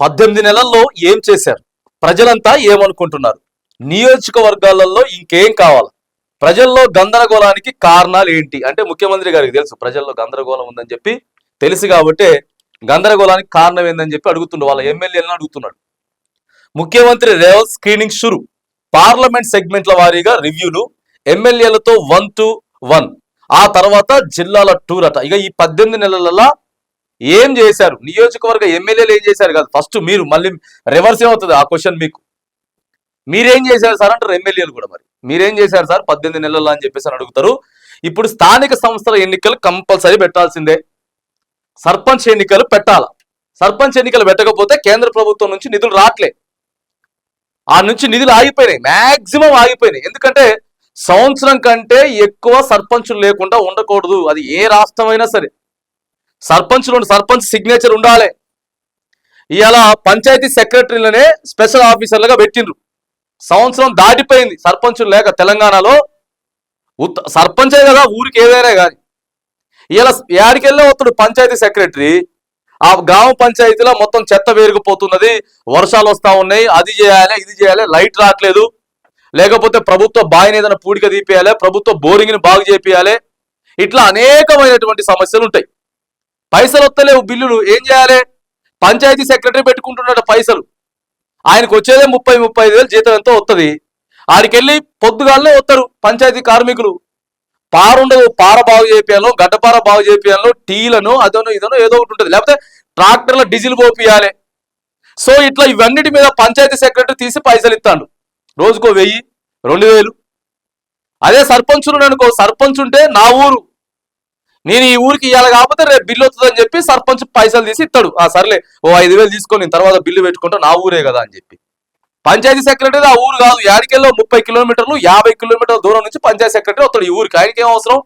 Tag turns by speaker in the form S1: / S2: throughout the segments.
S1: పద్దెనిమిది నెలల్లో ఏం చేశారు? ప్రజలంతా ఏమనుకుంటున్నారు? నియోజకవర్గాలలో ఇంకేం కావాలి? ప్రజల్లో గందరగోళానికి కారణాలు ఏంటి? అంటే ముఖ్యమంత్రి గారికి తెలుసు ప్రజల్లో గందరగోళం ఉందని చెప్పి తెలుసు కాబట్టి గందరగోళానికి కారణం ఏందని చెప్పి అడుగుతుండే వాళ్ళ ఎమ్మెల్యేలను అడుగుతున్నాడు. ముఖ్యమంత్రి రేవంత్ స్క్రీనింగ్ షురు. పార్లమెంట్ సెగ్మెంట్ల వారీగా రివ్యూలు ఎమ్మెల్యేలతో వన్ టు వన్. ఆ తర్వాత జిల్లాల టూర్ అట. ఇక ఈ పద్దెనిమిది నెలలలో ఏం చేశారు? నియోజకవర్గ ఎమ్మెల్యేలు ఏం చేశారు కాదు. ఫస్ట్ మీరు మళ్ళీ రివర్స్ ఏమవుతుంది ఆ క్వశ్చన్ మీకు? మీరేం చేశారు సార్ అంటారు ఎమ్మెల్యేలు కూడా మరి. మీరేం చేశారు సార్? పద్దెనిమిది నెలలు అని చెప్పేసి అని అడుగుతారు. ఇప్పుడు స్థానిక సంస్థల ఎన్నికలు కంపల్సరీ పెట్టాల్సిందే. సర్పంచ్ ఎన్నికలు పెట్టాల? సర్పంచ్ ఎన్నికలు పెట్టకపోతే కేంద్ర ప్రభుత్వం నుంచి నిధులు రావట్లే ఆ నుంచి నిధులు ఆగిపోయినాయి. మ్యాక్సిమం ఆగిపోయినాయి. ఎందుకంటే సంవత్సరం కంటే ఎక్కువ సర్పంచులు లేకుండా ఉండకూడదు. అది ఏ రాష్ట్రమైనా సరే. సర్పంచులు సర్పంచ్ సిగ్నేచర్ ఉండాలి. ఇవాళ పంచాయతీ సెక్రటరీలనే స్పెషల్ ఆఫీసర్లుగా పెట్టిండ్రు. సంవత్సరం దాటిపోయింది సర్పంచులు లేక తెలంగాణలో. ఉత్త సర్పంచే కదా ఊరికి ఏదైనా కానీ ఇలా ఏడికెళ్ళే వస్తుడు పంచాయతీ సెక్రటరీ. ఆ గ్రామ పంచాయతీలో మొత్తం చెత్త వేరుకుపోతున్నది. వర్షాలు వస్తూ ఉన్నాయి. అది చేయాలి ఇది చేయాలి లైట్ రావట్లేదు. లేకపోతే ప్రభుత్వ బావిని ఏదైనా పూడిక తీపియాలి ప్రభుత్వ బోరింగ్ని బాగు చేపియాలి. ఇట్లా అనేకమైనటువంటి సమస్యలు ఉంటాయి. పైసలు వస్తలేవు బిల్లులు. ఏం చేయాలి? పంచాయతీ సెక్రటరీ పెట్టుకుంటున్నాడు పైసలు. ఆయనకు వచ్చేదే ముప్పై ముప్పై ఐదు వేలు జీతం ఎంతో వస్తుంది ఆడికెళ్ళి పొద్దుగాలనే వస్తారు పంచాయతీ కార్మికులు. పారుండదు పార బాగు చేపియాలో గడ్డపార బాగు చేపియాలో టీలను అదనో ఇదనో ఏదో ఒకటి ఉంటుంది. లేకపోతే ట్రాక్టర్ల డీజిల్ పోపియాలి సో ఇట్లా ఇవన్నిటి మీద పంచాయతీ సెక్రటరీ తీసి పైసలు ఇస్తాడు రోజుకో వెయ్యి రెండు వేలు. అదే సర్పంచులు అనుకో సర్పంచ్ ఉంటే నా ఊరు. నేను ఈ ఊరికి ఇవ్వాలి కాకపోతే రేపు బిల్లు వస్తుందని చెప్పి సర్పంచ్ పైసలు తీసి ఇస్తాడు. ఆ సర్లే ఓ ఐదు వేలు తీసుకొని నేను తర్వాత బిల్లు పెట్టుకుంటా నా ఊరే కదా అని చెప్పి. పంచాయతీ సెక్రటరీ ఆ ఊరు కాదు యాడికెళ్ళో ముప్పై కిలోమీటర్లు యాభై కిలోమీటర్ల దూరం నుంచి పంచాయతీ సెక్రటరీ వస్తాడు ఈ ఊరికి. ఆయనకి ఏం అవసరం?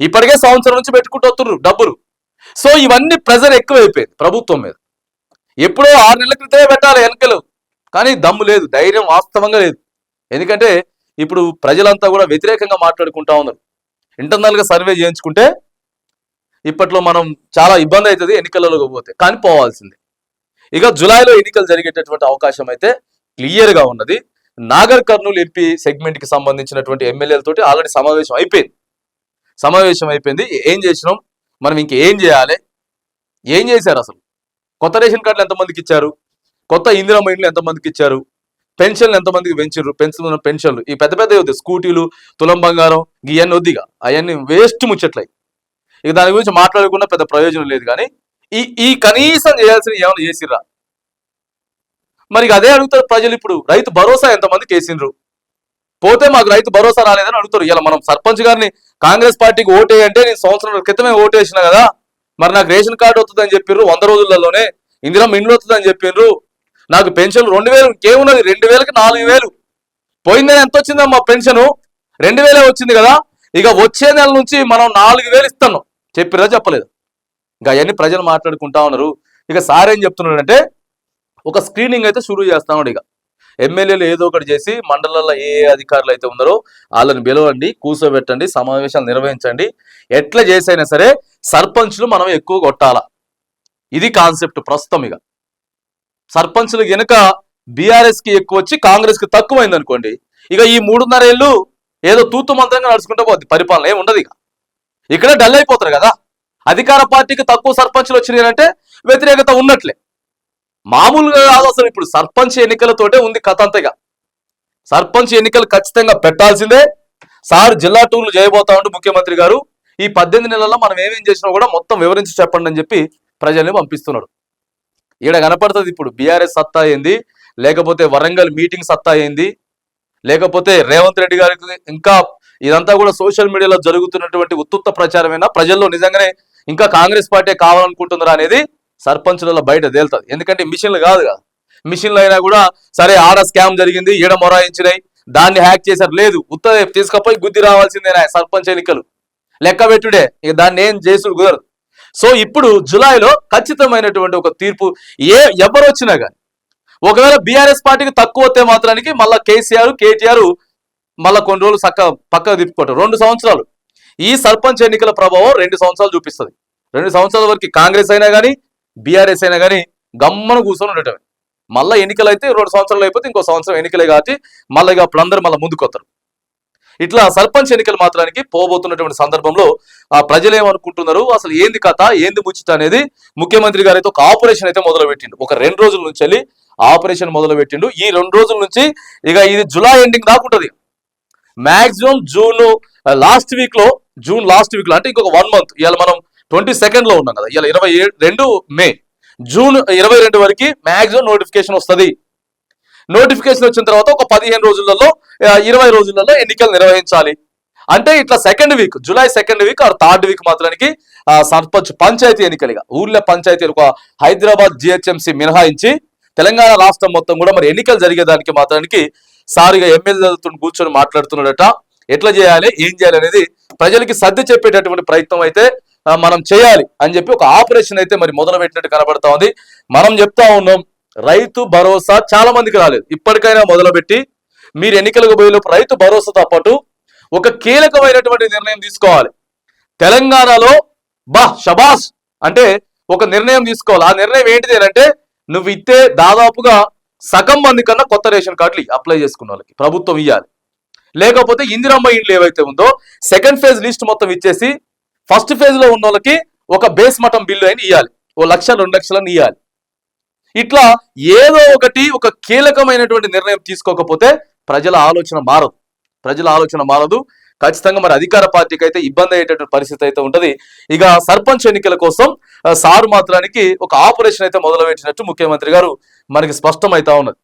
S1: ఇప్పటికే సంవత్సరం నుంచి పెట్టుకుంటూ వస్తున్నారు డబ్బులు. సో ఇవన్నీ ప్రెజర్ ఎక్కువైపోయింది ప్రభుత్వం మీద. ఎప్పుడో ఆరు నెలల క్రితమే పెట్టాలి వెనకలు కానీ దమ్ము లేదు ధైర్యం వాస్తవంగా లేదు. ఎందుకంటే ఇప్పుడు ప్రజలంతా కూడా వ్యతిరేకంగా మాట్లాడుకుంటా ఉన్నారు. ఇంటర్నల్గా సర్వే చేయించుకుంటే ఇప్పట్లో మనం చాలా ఇబ్బంది అవుతుంది ఎన్నికలలోకి పోతే. కానీ పోవాల్సిందే. ఇక జులైలో ఎన్నికలు జరిగేటటువంటి అవకాశం అయితే క్లియర్గా ఉన్నది. నాగర్ కర్నూలు ఎంపీ సెగ్మెంట్కి సంబంధించినటువంటి ఎమ్మెల్యేలతోటి ఆల్రెడీ సమావేశం అయిపోయింది. సమావేశం అయిపోయింది. ఏం చేసినాం? మనం ఇంకేం చేయాలి? ఏం చేశారు అసలు? కొత్త రేషన్ కార్డులు ఎంతమందికి ఇచ్చారు? కొత్త ఇందిరా మైండ్లు ఎంతమందికి ఇచ్చారు? పెన్షన్లు ఎంతమందికి పెంచారు పెంచుతున్న పెన్షన్లు. ఈ పెద్ద పెద్ద వద్దు స్కూటీలు తులం బంగారం ఇవన్నీ వద్దిగా. అవన్నీ వేస్ట్ ముచ్చట్లయి. ఇక దాని గురించి మాట్లాడకుండా పెద్ద ప్రయోజనం లేదు కానీ ఈ ఈ కనీసం చేయాల్సిన ఏమైనా చేసిర్రా? మరి అదే అడుగుతారు ప్రజలు ఇప్పుడు. రైతు భరోసా ఎంతమందికి వేసిండ్రు? పోతే మాకు రైతు భరోసా రాలేదని అడుగుతారు. ఇలా మనం సర్పంచ్ గారిని కాంగ్రెస్ పార్టీకి ఓటే అంటే నేను సంవత్సరం క్రితమే ఓటేసిన కదా. మరి నాకు రేషన్ కార్డు వస్తుందని చెప్పిర్రు. వంద రోజులలోనే ఇందిరా ఇండ్లు వస్తుందని చెప్పిండ్రు నాకు పెన్షన్ రెండు వేలు ఇంకేమున్నది రెండు వేలకి నాలుగు వేలు. పోయిందని ఎంత వచ్చిందమ్మా పెన్షన్? రెండు వేలే వచ్చింది కదా. ఇక వచ్చే నెల నుంచి మనం నాలుగు వేలు ఇస్తున్నాం. చెప్పిరా చెప్పలేదు. ఇంకా అవన్నీ ప్రజలు మాట్లాడుకుంటా ఉన్నారు. ఇక సార్ ఏం చెప్తున్నాడంటే ఒక స్క్రీనింగ్ అయితే షురూ చేస్తాడు ఇక. ఎమ్మెల్యేలు ఏదో ఒకటి చేసి మండలాల్లో ఏ అధికారులు అయితే ఉన్నారో వాళ్ళని పిలవండి కూర్చోబెట్టండి సమావేశాలు నిర్వహించండి. ఎట్లా చేసైనా సరే సర్పంచ్లు మనం ఎక్కువ కొట్టాల. ఇది కాన్సెప్ట్ ప్రస్తుతం ఇక. సర్పంచులు వెనుక బీఆర్ఎస్కి ఎక్కువ వచ్చి కాంగ్రెస్కి తక్కువైంది అనుకోండి ఇక ఈ మూడున్నర ఏళ్ళు ఏదో తూతు మంత్రంగా నడుచుకుంటూ పోద్ది పరిపాలన ఏమి ఉండదు ఇక. ఇక్కడ డల్ అయిపోతారు కదా. అధికార పార్టీకి తక్కువ సర్పంచ్లు వచ్చినాయి అంటే వ్యతిరేకత ఉన్నట్లే. మామూలుగా కాదు అసలు ఇప్పుడు సర్పంచ్ ఎన్నికలతోటే ఉంది కథ అంతగా సర్పంచ్ ఎన్నికలు ఖచ్చితంగా పెట్టాల్సిందే. సార్ జిల్లా టూర్లు చేయబోతా ఉంటూ ముఖ్యమంత్రి గారు. ఈ పద్దెనిమిది నెలల్లో మనం ఏమేం చేసినా కూడా మొత్తం వివరించి చెప్పండి అని చెప్పి ప్రజల్ని పంపిస్తున్నాడు. ఈడ కనపడుతుంది ఇప్పుడు. బీఆర్ఎస్ సత్తా అయింది లేకపోతే వరంగల్ మీటింగ్ సత్తా అయింది లేకపోతే రేవంత్ రెడ్డి గారికి ఇంకా ఇదంతా కూడా సోషల్ మీడియాలో జరుగుతున్నటువంటి ఉత్తుత్త ప్రచారమైనా? ప్రజల్లో నిజంగానే ఇంకా కాంగ్రెస్ పార్టీ కావాలనుకుంటుందా అనేది సర్పంచులలో బయట తేలుతుంది. ఎందుకంటే మిషన్లు కాదు కదా మిషన్లు అయినా కూడా సరే ఆడ స్కామ్ జరిగింది ఈడ మొరాయించినాయి. దాన్ని హ్యాక్ చేశారు. లేదు ఉత్తర తీసుకపోయి గుద్ది రావాల్సిందేనా సర్పంచ్ ఎన్నికలు? లెక్క పెట్టుడే. ఇక దాన్ని ఏం చేసుడు కుదరదు. సో ఇప్పుడు జులైలో ఖచ్చితమైనటువంటి ఒక తీర్పు ఏ ఎవరు వచ్చినా కానీ ఒకవేళ బీఆర్ఎస్ పార్టీకి తక్కువ వస్తే మాత్రానికి మళ్ళీ కేసీఆర్ కేటీఆర్ మళ్ళీ కొన్ని రోజులు చక్క పక్కకు తిప్పుకుంటారు. రెండు సంవత్సరాలు. ఈ సర్పంచ్ ఎన్నికల ప్రభావం రెండు సంవత్సరాలు చూపిస్తుంది. రెండు సంవత్సరాల వరకు కాంగ్రెస్ అయినా కానీ బీఆర్ఎస్ అయినా కానీ గమ్మను కూర్చొని ఉండటమే. మళ్ళీ ఎన్నికలు అయితే రెండు సంవత్సరాలు అయిపోతే ఇంకో సంవత్సరం ఎన్నికలే కాబట్టి మళ్ళీ ఇక అప్పుడు అందరూ మళ్ళీ ముందుకొస్తారు ఇట్లా సర్పంచ్ ఎన్నికలు మాత్రానికి పోబోతున్నటువంటి సందర్భంలో ఆ ప్రజలు ఏమనుకుంటున్నారు? అసలు ఏంది కథ? ఏంది ముచ్చిత అనేది ముఖ్యమంత్రి గారు అయితే ఒక ఆపరేషన్ అయితే మొదలు పెట్టిండు ఒక రెండు రోజుల నుంచి వెళ్ళి ఆపరేషన్ మొదలు పెట్టిండు ఈ రెండు రోజుల నుంచి ఇక ఇది జులై ఎండింగ్ దాకా ఉంటుంది. మాక్సిమం జూన్ లాస్ట్ వీక్లో జూన్ లాస్ట్ వీక్లో అంటే ఇంకొక వన్ మంత్. ఇవాళ మనం ట్వంటీ సెకండ్లో ఉన్నాం కదా. ఇవాళ ఇరవై రెండు మే. జూన్ ఇరవై రెండు వరకు మాక్సిమం నోటిఫికేషన్ వస్తుంది. నోటిఫికేషన్ వచ్చిన తర్వాత ఒక పదిహేను రోజులలో ఇరవై రోజులలో ఎన్నికలు నిర్వహించాలి. అంటే ఇట్లా second week July second week or third week మాత్రానికి సర్పంచ్ పంచాయతీ ఎన్నికలుగా ఊర్ల పంచాయతీ ఒక హైదరాబాద్ జిహెచ్ఎంసీ మినహాయించి తెలంగాణ రాష్ట్రం మొత్తం కూడా మరి ఎన్నికలు జరిగేదానికి మాత్రానికి సారిగా ఎమ్మెల్యేలతో కూర్చొని మాట్లాడుతున్నాడట. ఎట్లా చేయాలి ఏం చేయాలి అనేది ప్రజలకి సర్ది చెప్పేటటువంటి ప్రయత్నం అయితే మనం చేయాలి అని చెప్పి ఒక ఆపరేషన్ అయితే మరి మొదలు పెట్టినట్టు కనబడతా ఉంది. మనం చెప్తా ఉన్నాం రైతు భరోసా చాలా మందికి రాలేదు. ఇప్పటికైనా మొదలుపెట్టి మీరు ఎన్నికలకు పోయేలోపు రైతు భరోసాతో పాటు ఒక కీలకమైనటువంటి నిర్ణయం తీసుకోవాలి. తెలంగాణలో బా షబాస్ అంటే ఒక నిర్ణయం తీసుకోవాలి. ఆ నిర్ణయం ఏంటిది అని అంటే నువ్వు ఇస్తే దాదాపుగా సగం మంది కన్నా కొత్త రేషన్ కార్డులు అప్లై చేసుకున్న వాళ్ళకి ప్రభుత్వం ఇవ్వాలి లేకపోతే ఇందిరమ్మ ఇండ్లు ఏవైతే ఉందో సెకండ్ ఫేజ్ లిస్ట్ మొత్తం ఇచ్చేసి ఫస్ట్ ఫేజ్లో ఉన్న వాళ్ళకి ఒక బేస్ మఠం బిల్లు అయిన ఇవ్వాలి ఓ లక్ష రెండు లక్షలను ఇవ్వాలి ఇట్లా ఏదో ఒకటి ఒక కీలకమైనటువంటి నిర్ణయం తీసుకోకపోతే ప్రజల ఆలోచన మారదు. ప్రజల ఆలోచన మారదు. ఖచ్చితంగా మరి అధికార పార్టీకి అయితే ఇబ్బంది అయ్యేటటువంటి పరిస్థితి అయితే ఉంటది. ఇక సర్పంచ్ ఎన్నికల కోసం సారు మాత్రానికి ఒక ఆపరేషన్ అయితే మొదలుపెట్టినట్టు ముఖ్యమంత్రి గారు మనకి స్పష్టమైతా ఉన్నది